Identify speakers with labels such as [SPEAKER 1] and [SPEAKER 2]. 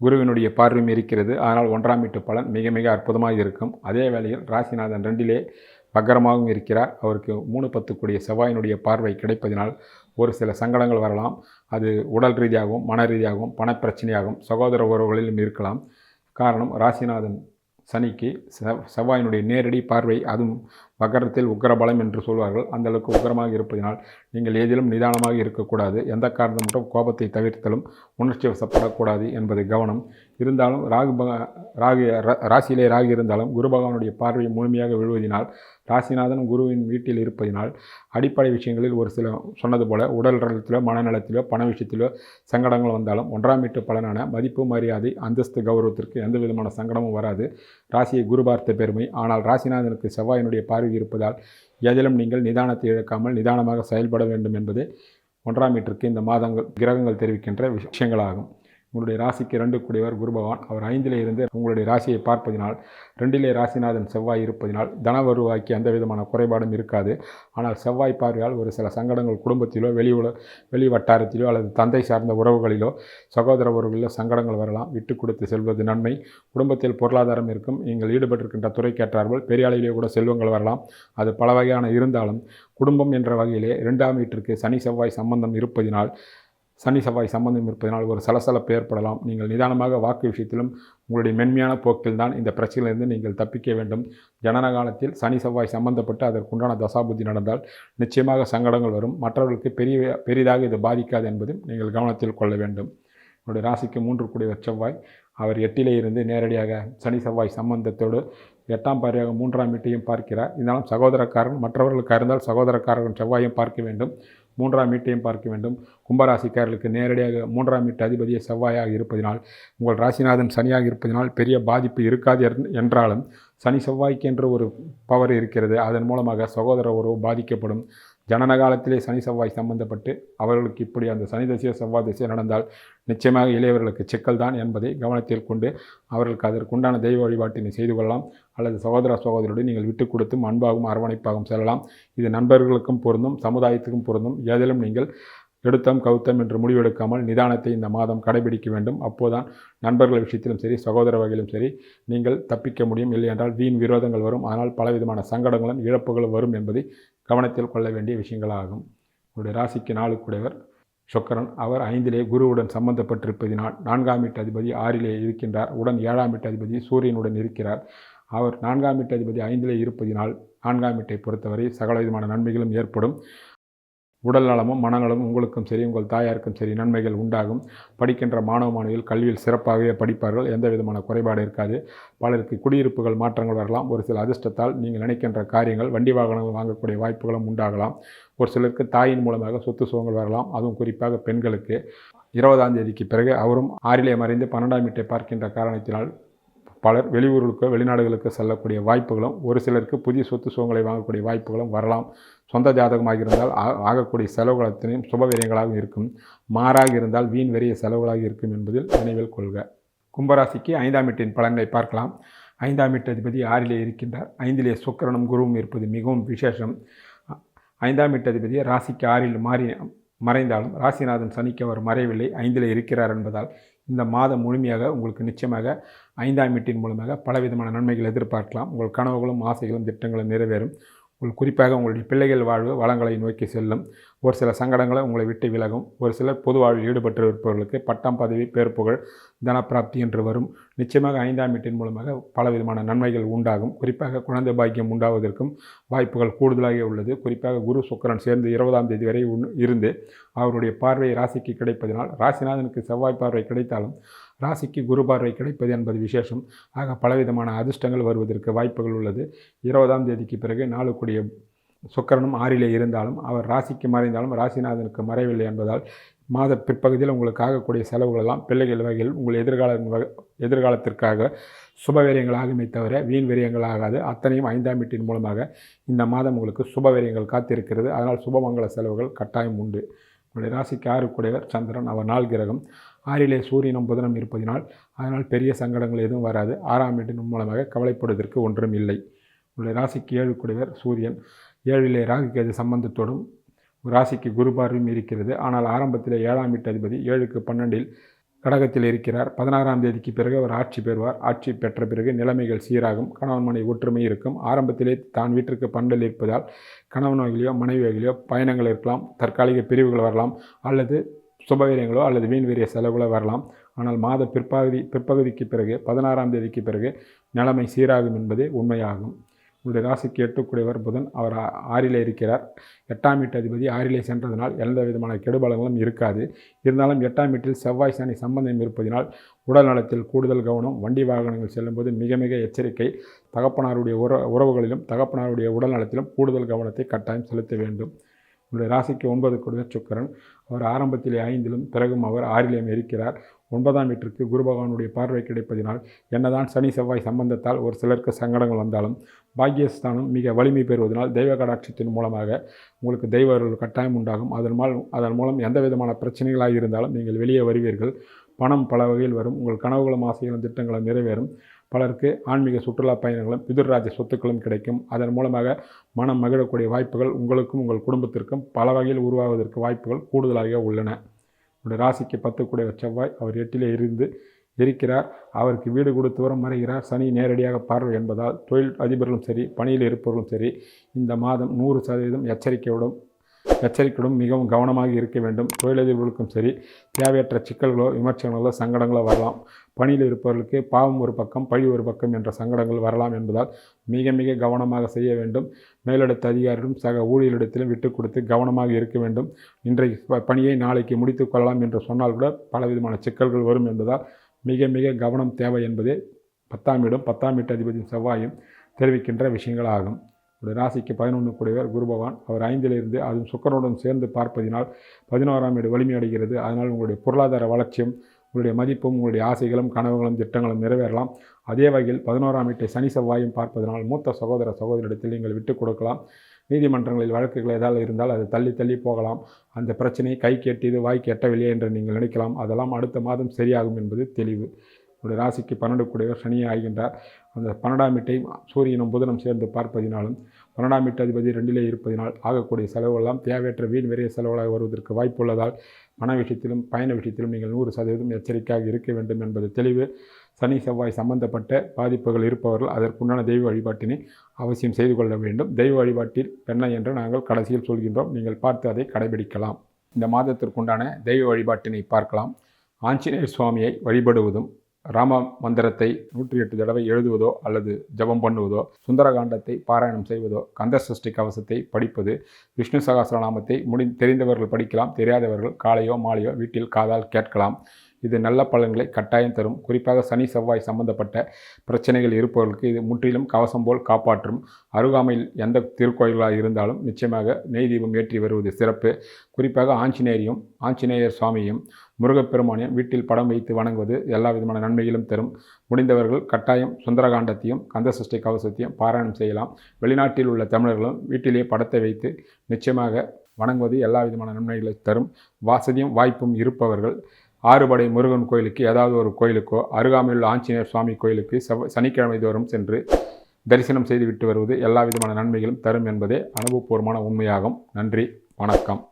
[SPEAKER 1] குருவினுடைய பார்வையும் இருக்கிறது. ஆனால் ஒன்றாம் வீட்டு பலன் மிக மிக அற்புதமாக இருக்கும். அதே வேளையில் ராசிநாதன் ரெண்டிலே பக்கரமாகவும் இருக்கிறார். அவருக்கு மூணு பத்து செவ்வாயினுடைய பார்வை கிடைப்பதினால் ஒரு சில சங்கடங்கள் வரலாம். அது உடல் ரீதியாகவும் மன ரீதியாகவும் பணப்பிரச்சனையாகவும் சகோதர உறவுகளிலும் இருக்கலாம். காரணம் ராசிநாதன் சனிக்கு செவ் செவ்வாயினுடைய நேரடி பார்வை அதுவும் வக்கரத்தில் உக்கரபலம் என்று சொல்வார்கள். அந்த அளவுக்கு உக்கிரமாக இருப்பதினால் நீங்கள் ஏதிலும் நிதானமாக இருக்கக்கூடாது. எந்த காரணம் மட்டும் கோபத்தை தவிர்த்தலும் உணர்ச்சி வசப்படக்கூடாது என்பது கவனம். இருந்தாலும் ராகு பக- ராகு ரா- ராசியிலே ராகு இருந்தாலும் குரு பகவானுடைய பார்வையை முழுமையாக விழுவதினால் ராசிநாதன் குருவின் வீட்டில் இருப்பதினால் அடிப்படை விஷயங்களில் ஒரு சில சொன்னது போல உடல் நலத்திலோ மனநலத்திலோ பண விஷயத்திலோ சங்கடங்கள் வந்தாலும் ஒன்றாம் வீட்டு பலனான மதிப்பு மரியாதை அந்தஸ்து கௌரவத்திற்கு எந்த விதமான சங்கடமும் வராது. ராசியை குரு பார்த்த பெருமை. ஆனால் ராசிநாதனுக்கு செவ்வாயினுடைய பார்வை இருப்பதால் எதிலும் நீங்கள் நிதானத்தை இழக்காமல் நிதானமாக செயல்பட வேண்டும் என்பது ஒன்றாம் வீட்டிற்கு இந்த மாதங்கள் கிரகங்கள் தெரிவிக்கின்ற விஷயங்களாகும். உங்களுடைய ராசிக்கு ரெண்டு கூடியவர் குரு பகவான் அவர் ஐந்திலே இருந்து உங்களுடைய ராசியை பார்ப்பதினால் ரெண்டிலே ராசிநாதன் செவ்வாய் இருப்பதினால் தன வருவாய்க்கு எந்த விதமான குறைபாடும் இருக்காது. ஆனால் செவ்வாய் பார்வையால் ஒரு சில சங்கடங்கள் குடும்பத்திலோ வெளி உல வெளி வட்டாரத்திலோ அல்லது தந்தை சார்ந்த உறவுகளிலோ சகோதர உறவுகளிலோ சங்கடங்கள் வரலாம். விட்டு கொடுத்து செல்வது நன்மை. குடும்பத்தில் பொருளாதாரம் இருக்கும். நீங்கள் ஈடுபட்டிருக்கின்ற துறைக்கேற்றார்கள் பெரிய அளவிலே கூட செல்வங்கள் வரலாம். அது பல வகையான இருந்தாலும் குடும்பம் என்ற வகையிலே இரண்டாம் வீட்டிற்கு சனி செவ்வாய் சம்பந்தம் இருப்பதினால் சனி செவ்வாய் சம்பந்தம் இருப்பதனால் ஒரு சலசலப்பு ஏற்படலாம். நீங்கள் நிதானமாக வாக்கு விஷயத்திலும் உங்களுடைய மென்மையான போக்கில் தான் இந்த பிரச்சனையிலிருந்து நீங்கள் தப்பிக்க வேண்டும். ஜனன காலத்தில் சனி செவ்வாய் சம்பந்தப்பட்டு அதற்குண்டான தசாபுத்தி நடந்தால் நிச்சயமாக சங்கடங்கள் வரும். மற்றவர்களுக்கு பெரிய பெரிதாக இது பாதிக்காது என்பதும் நீங்கள் கவனத்தில் கொள்ள வேண்டும். உங்களுடைய ராசிக்கு மூன்று கூடிய செவ்வாய் அவர் எட்டிலே இருந்து நேரடியாக சனி செவ்வாய் சம்பந்தத்தோடு எட்டாம் பார்வையாக மூன்றாம் வீட்டையும் பார்க்கிறார். இருந்தாலும் சகோதரக்காரன் மற்றவர்களுக்காக இருந்தால் சகோதரக்காரன் செவ்வாயும் பார்க்க வேண்டும். மூன்றாம் வீட்டையும் பார்க்க வேண்டும். கும்பராசிக்காரர்களுக்கு நேரடியாக மூன்றாம் வீட்டு அதிபதியை செவ்வாயாக இருப்பதினால் உங்கள் ராசிநாதன் சனியாக இருப்பதினால் பெரிய பாதிப்பு இருக்காது என்- என்றாலும் சனி செவ்வாய்க்கு என்று ஒரு பவர் இருக்கிறது. அதன் மூலமாக சகோதர உறவு பாதிக்கப்படும். ஜனன காலத்திலே சனி செவ்வாய் சம்பந்தப்பட்டு அவர்களுக்கு இப்படி அந்த சனி தசையோ செவ்வாய் திசையோ நடந்தால் நிச்சயமாக இளையவர்களுக்கு சிக்கல் தான் என்பதை கவனத்தில் கொண்டு அவர்களுக்கு அதற்குண்டான தெய்வ வழிபாட்டினை செய்து கொள்ளலாம். அல்லது சகோதர சகோதரியுடன் நீங்கள் விட்டு கொடுத்தும் அன்பாகவும் அரவணைப்பாகவும் செல்லலாம். இது நண்பர்களுக்கும் பொருந்தும் சமுதாயத்துக்கும் பொருந்தும். ஏதிலும் நீங்கள் எடுத்தம் கவுத்தம் என்று முடிவெடுக்காமல் நிதானத்தை இந்த மாதம் கடைபிடிக்க வேண்டும். அப்போதான் நண்பர்கள் விஷயத்திலும் சரி சகோதர வகையிலும் சரி நீங்கள் தப்பிக்க முடியும். இல்லை என்றால் வீண் விரோதங்கள் வரும். ஆனால் பலவிதமான சங்கடங்களும் இழப்புகளும் வரும் என்பதை கவனத்தில் கொள்ள வேண்டிய விஷயங்களாகும். உங்களுடைய ராசிக்கு நாளுக்குடையவர் சுக்கரன். அவர் ஐந்திலே குருவுடன் சம்பந்தப்பட்டிருப்பதினால் நான்காம் வீட்டு அதிபதி ஆறிலே இருக்கின்றார். உடன் ஏழாம் வீட்டு அதிபதி சூரியனுடன் இருக்கிறார். அவர் நான்காம் வீட்டு அதிபதி ஐந்திலே இருப்பதினால் நான்காம் வீட்டை பொறுத்தவரை சகல விதமான நன்மைகளும் ஏற்படும். உடல் நலமும் மனநலமும் உங்களுக்கும் சரி உங்கள் தாயாருக்கும் சரி நன்மைகள் உண்டாகும். படிக்கின்ற மாணவ மாணவிகள் கல்வியில் சிறப்பாகவே படிப்பார்கள். எந்த விதமான குறைபாடு இருக்காது. பலருக்கு குடியிருப்புகள் மாற்றங்கள் வரலாம். ஒரு சில அதிர்ஷ்டத்தால் நீங்கள் நினைக்கின்ற காரியங்கள் வண்டி வாகனங்கள் வாங்கக்கூடிய வாய்ப்புகளும் உண்டாகலாம். ஒரு சிலருக்கு தாயின் மூலமாக சொத்து சுகங்கள் வரலாம். அதுவும் குறிப்பாக பெண்களுக்கு. இருபதாம் தேதிக்கு பிறகு அவரும் ஆறிலே மறைந்து பன்னெண்டாம் வீட்டை பார்க்கின்ற காரணத்தினால் பலர் வெளியூர்களுக்கோ வெளிநாடுகளுக்கு செல்லக்கூடிய வாய்ப்புகளும் ஒரு சிலருக்கு புதிய சொத்து சுகங்களை வாங்கக்கூடிய வாய்ப்புகளும் வரலாம். சொந்த ஜாதகமாக இருந்தால் ஆகக்கூடிய செலவுகளத்தினையும் சுபவிரயங்களாக இருக்கும். மாறாக இருந்தால் வீண் வெறிய செலவுகளாக இருக்கும் என்பதில் நினைவில் கொள்க. கும்பராசிக்கு ஐந்தாம் வீட்டின் பலன்களை பார்க்கலாம். ஐந்தாம் வீட்டு அதிபதி ஆறிலே இருக்கின்றார். ஐந்திலே சுக்கிரனும் குருவும் இருப்பது மிகவும் விசேஷம். ஐந்தாம் வீட்டு அதிபதி ராசிக்கு ஆறில் மாறி மறைந்தாலும் ராசிநாதன் சனிக்கு அவர் மறையவில்லை ஐந்தில் இருக்கிறார் என்பதால் இந்த மாதம் முழுமையாக உங்களுக்கு நிச்சயமாக ஐந்தாம் வீட்டின் மூலமாக பலவிதமான நன்மைகள் எதிர்பார்க்கலாம். உங்கள் கனவுகளும் ஆசைகளும் திட்டங்களும் நிறைவேறும். உங்கள் குறிப்பாக உங்களுடைய பிள்ளைகள் வாழ்வு வளங்களை நோக்கி செல்லும். ஒரு சில சங்கடங்களை உங்களை விட்டு விலகும். ஒரு சிலர் பொது வாழ்வில் ஈடுபட்டு இருப்பவர்களுக்கு பட்டம் பதவி பேர் தனப்பிராப்தி என்று வரும். நிச்சயமாக ஐந்தாம் வீட்டின் மூலமாக பலவிதமான நன்மைகள் உண்டாகும். குறிப்பாக குழந்தை பாக்கியம் உண்டாவதற்கும் வாய்ப்புகள் கூடுதலாக உள்ளது. குறிப்பாக குரு சுக்கரன் சேர்ந்து இருபதாம் தேதி வரை இருந்து அவருடைய பார்வை ராசிக்கு கிடைப்பதனால் ராசிநாதனுக்கு செவ்வாய் பார்வை கிடைத்தாலும் ராசிக்கு குரு பார்வை கிடைப்பது என்பது விசேஷம். ஆக பலவிதமான அதிர்ஷ்டங்கள் வருவதற்கு வாய்ப்புகள் உள்ளது. இருபதாம் தேதிக்கு பிறகு நாளுக்குடைய சுக்கரனும் ஆறிலே இருந்தாலும் அவர் ராசிக்கு மறைந்தாலும் ராசிநாதனுக்கு மறையவில்லை என்பதால் மாத பிற்பகுதியில் உங்களுக்கு ஆகக்கூடிய செலவுகள் எல்லாம் பிள்ளைகள் வகையில் உங்கள் எதிர்கால வக- எதிர்காலத்திற்காக சுபவிரயங்களாகுமே தவிர வீண் விரயங்கள் ஆகாது. அத்தனையும் ஐந்தாம் வீட்டின் மூலமாக இந்த மாதம் உங்களுக்கு சுபவீரியங்கள் காத்திருக்கிறது. அதனால் சுபமங்கல செலவுகள் கட்டாயம் உண்டு. உங்களுடைய ராசிக்கு ஆறுக்குடையவர் சந்திரன் அவர் நாள் கிரகம். ஆறிலே சூரியனும் புதனம் இருப்பதினால் அதனால் பெரிய சங்கடங்கள் எதுவும் வராது. ஆறாம் வீட்டின் மூலமாக கவலைப்படுவதற்கு ஒன்றும் இல்லை. உங்களுடைய ராசிக்கு ஏழுக்குடையவர் சூரியன். ஏழிலே ராகுகேது சம்பந்தத்தோடும் ராசிக்கு குரு பார்வையும் இருக்கிறது. ஆனால் ஆரம்பத்தில் ஏழாம் வீட்டு அதிபதி ஏழுக்கு பன்னெண்டில் கடகத்தில் இருக்கிறார். பதினாறாம் தேதிக்கு பிறகு அவர் ஆட்சி பெறுவார். ஆட்சி பெற்ற பிறகு நிலைமைகள் சீராகும். கணவன் மனைவி ஒற்றுமை இருக்கும். ஆரம்பத்திலே தான் வீட்டிற்கு பண்டில் இருப்பதால் கணவன் வகையிலையோ மனைவி வகையிலையோ பயணங்கள் இருக்கலாம். தற்காலிக பிரிவுகள் வரலாம். அல்லது சுபவீரியங்களோ அல்லது வீண் வீரிய செலவுகளோ வரலாம். ஆனால் மாத பிற்பகுதி பிற்பகுதிக்கு பிறகு பதினாறாம் தேதிக்கு பிறகு நிலைமை சீராகும் என்பதே உண்மையாகும். உங்களுடைய ராசிக்கு எட்டுக்குடையவர் புதன். அவர் ஆ- ஆறிலே இருக்கிறார். எட்டாம் வீட்டு அதிபதி ஆறிலே சென்றதனால் எந்த விதமான கெடுபலங்களும் இருக்காது. இருந்தாலும் எட்டாம் வீட்டில் செவ்வாய் சனி சம்பந்தம் இருப்பதினால் உடல் நலத்தில் கூடுதல் கவனம் வண்டி வாகனங்கள் செல்லும்போது மிக மிக எச்சரிக்கை. தகப்பனாருடைய உற உறவுகளிலும் தகப்பனாருடைய உடல் நலத்திலும் கூடுதல் கவனத்தை கட்டாயம் செலுத்த வேண்டும். உங்களுடைய ராசிக்கு ஒன்பது கொடுத்த சுக்கரன். அவர் ஆரம்பத்திலே ஐந்திலும் பிறகும் அவர் ஆறிலேயும் இருக்கிறார். ஒன்பதாம் வீட்டிற்கு குரு பகவானுடைய பார்வை கிடைப்பதினால் என்னதான் சனி செவ்வாய் சம்பந்தத்தால் ஒரு சிலருக்கு சங்கடங்கள் வந்தாலும் பாக்கியஸ்தானம் மிக வலிமை பெறுவதனால் தெய்வ கடாட்சத்தின் மூலமாக உங்களுக்கு தெய்வ கட்டாயம் உண்டாகும். அதன் மூலம் அதன் மூலம் எந்த விதமான பிரச்சனைகளாக இருந்தாலும் நீங்கள் வெளியே வருவீர்கள். பணம் பல வகையில் வரும். உங்கள் கனவுகளும் ஆசைகளும் திட்டங்களும் நிறைவேறும். பலருக்கு ஆன்மீக சுற்றுலா பயணங்களும் பிதுர்ராஜ சொத்துக்களும் கிடைக்கும். அதன் மூலமாக மனம் மகிழக்கூடிய வாய்ப்புகள் உங்களுக்கும் உங்கள் குடும்பத்திற்கும் பல வகையில் உருவாவதற்கு வாய்ப்புகள் கூடுதலாக உள்ளன. உங்களுடைய ராசிக்கு பத்து கூடிய செவ்வாய் அவர் எட்டிலே இருந்து இருக்கிறார். அவருக்கு வீடு கொடுத்து வரும் மறைகிறார். சனி நேரடியாக பார்வை என்பதால் தொழில் அதிபர்களும் சரி பணியில் இருப்பவர்களும் சரி இந்த மாதம் நூறு சதவீதம் எச்சரிக்கையுடன் எச்சரிக்கையுடன் மிகவும் கவனமாக இருக்க வேண்டும். தொழிலதிபர்களுக்கும் சரி தேவையற்ற சிக்கல்களோ விமர்சனங்களோ சங்கடங்களோ வரலாம். பணியில் இருப்பவர்களுக்கு பாவம் ஒரு பக்கம் பழி ஒரு பக்கம் என்ற சங்கடங்கள் வரலாம் என்பதால் மிக மிக கவனமாக செய்ய வேண்டும். மேலிடத்த அதிகாரிகளும் சக ஊழியரிடத்திலும் விட்டு கொடுத்து கவனமாக இருக்க வேண்டும். இன்றைக்கு பணியை நாளைக்கு முடித்து கொள்ளலாம் என்று சொன்னால் கூட பலவிதமான சிக்கல்கள் வரும் என்பதால் மிக மிக கவனம் தேவை என்பதே பத்தாம் இடம் பத்தாம் வீட்டு அதிபதியின் செவ்வாயும் தெரிவிக்கின்ற விஷயங்களாகும் ஒரு ராசிக்கு பதினொன்று கூடியவர் குரு பகவான். அவர் ஐந்திலிருந்து அதுவும் சுக்கரனுடன் சேர்ந்து பார்ப்பதினால் பதினோராம் வீடு வலிமையடைகிறது அதனால் உங்களுடைய பொருளாதார வளர்ச்சியும் உங்களுடைய மதிப்பும் உங்களுடைய ஆசைகளும் கனவுகளும் திட்டங்களும் நிறைவேறலாம். அதே வகையில் பதினோராம் வீட்டை சனி செவ்வாயும் பார்ப்பதனால் மூத்த சகோதர சகோதரிடத்தில் நீங்கள் விட்டுக் கொடுக்கலாம். நீதிமன்றங்களில் வழக்குகள் ஏதாவது இருந்தால் அது தள்ளி தள்ளி போகலாம். அந்த பிரச்சனை கை கெட்டியது வாய்க்கு எட்டவில்லையே என்று நீங்கள் நினைக்கலாம். அதெல்லாம் அடுத்த மாதம் சரியாகும் என்பது தெளிவு. உங்களுடைய ராசிக்கு பன்னெண்டு கூடியவர் சனியே ஆகின்றார். அந்த பன்னெண்டாம் வீட்டை சூரியனும் புதனும் சேர்ந்து பார்ப்பதினாலும் பன்னெண்டாம் வீட்டதிபதி ரெண்டிலே இருப்பதினால் ஆகக்கூடிய செலவெல்லாம் தேவையற்ற வீண் விரைய செலவுகளாக வருவதற்கு வாய்ப்புள்ளதால் பண விஷயத்திலும் பயண விஷயத்திலும் நீங்கள் நூறு சதவீதம் எச்சரிக்கையாக இருக்க வேண்டும் என்பது தெளிவு. சனி செவ்வாய் சம்பந்தப்பட்ட பாதிப்புகள் இருப்பவர்கள் அதற்குண்டான தெய்வ வழிபாட்டினை அவசியம் செய்து கொள்ள வேண்டும். தெய்வ வழிபாட்டில் என்ன என்று நாங்கள் கடைசியில் சொல்கின்றோம். நீங்கள் பார்த்து அதை கடைபிடிக்கலாம். இந்த மாதத்திற்குண்டான தெய்வ வழிபாட்டினை பார்க்கலாம். ஆஞ்சநேயர் சுவாமியை வழிபடுவதும் ராம மந்திரத்தை நூற்றி எட்டு தடவை எழுதுவதோ அல்லது ஜெபம் பண்ணுவதோ சுந்தரகாண்டத்தை பாராயணம் செய்வதோ கந்த சஷ்டி கவசத்தை படிப்பது விஷ்ணு சகஸ்ரநாமத்தை முடி தெரிந்தவர்கள் படிக்கலாம் தெரியாதவர்கள் காலையோ மாலையோ வீட்டில் காதால் கேட்கலாம். இது நல்ல பலன்களை கட்டாயம் தரும். குறிப்பாக சனி செவ்வாய் சம்பந்தப்பட்ட பிரச்சனைகள் இருப்பவர்களுக்கு இது முற்றிலும் கவசம் போல் காப்பாற்றும். அருகாமையில் எந்த திருக்கோயில்களாக இருந்தாலும் நிச்சயமாக நெய் தீபம் ஏற்றி வருவது சிறப்பு. குறிப்பாக ஆஞ்சநேயரையும் ஆஞ்சநேயர் சுவாமியும் முருகப்பெருமானையும் வீட்டில் படம் வைத்து வணங்குவது எல்லா விதமான நன்மைகளும் தரும். முடிந்தவர்கள் கட்டாயம் சுந்தரகாண்டத்தையும் கந்த சஷ்டி கவசத்தையும் பாராயணம் செய்யலாம். வெளிநாட்டில் உள்ள தமிழர்களும் வீட்டிலேயே படத்தை வைத்து நிச்சயமாக வணங்குவது எல்லா விதமான நன்மைகளை தரும். வசதியும் வாய்ப்பும் இருப்பவர்கள் ஆறுபடை முருகன் கோயிலுக்கு ஏதாவது ஒரு கோயிலுக்கோ அருகாமையில் உள்ள ஆஞ்சநேயர் சுவாமி கோயிலுக்கு செவ் சனிக்கிழமை தோறும் சென்று தரிசனம் செய்துவிட்டு வருவது எல்லா விதமான நன்மைகளும் தரும் என்பதே அனுபவபூர்வமான உண்மையாகும். நன்றி வணக்கம்.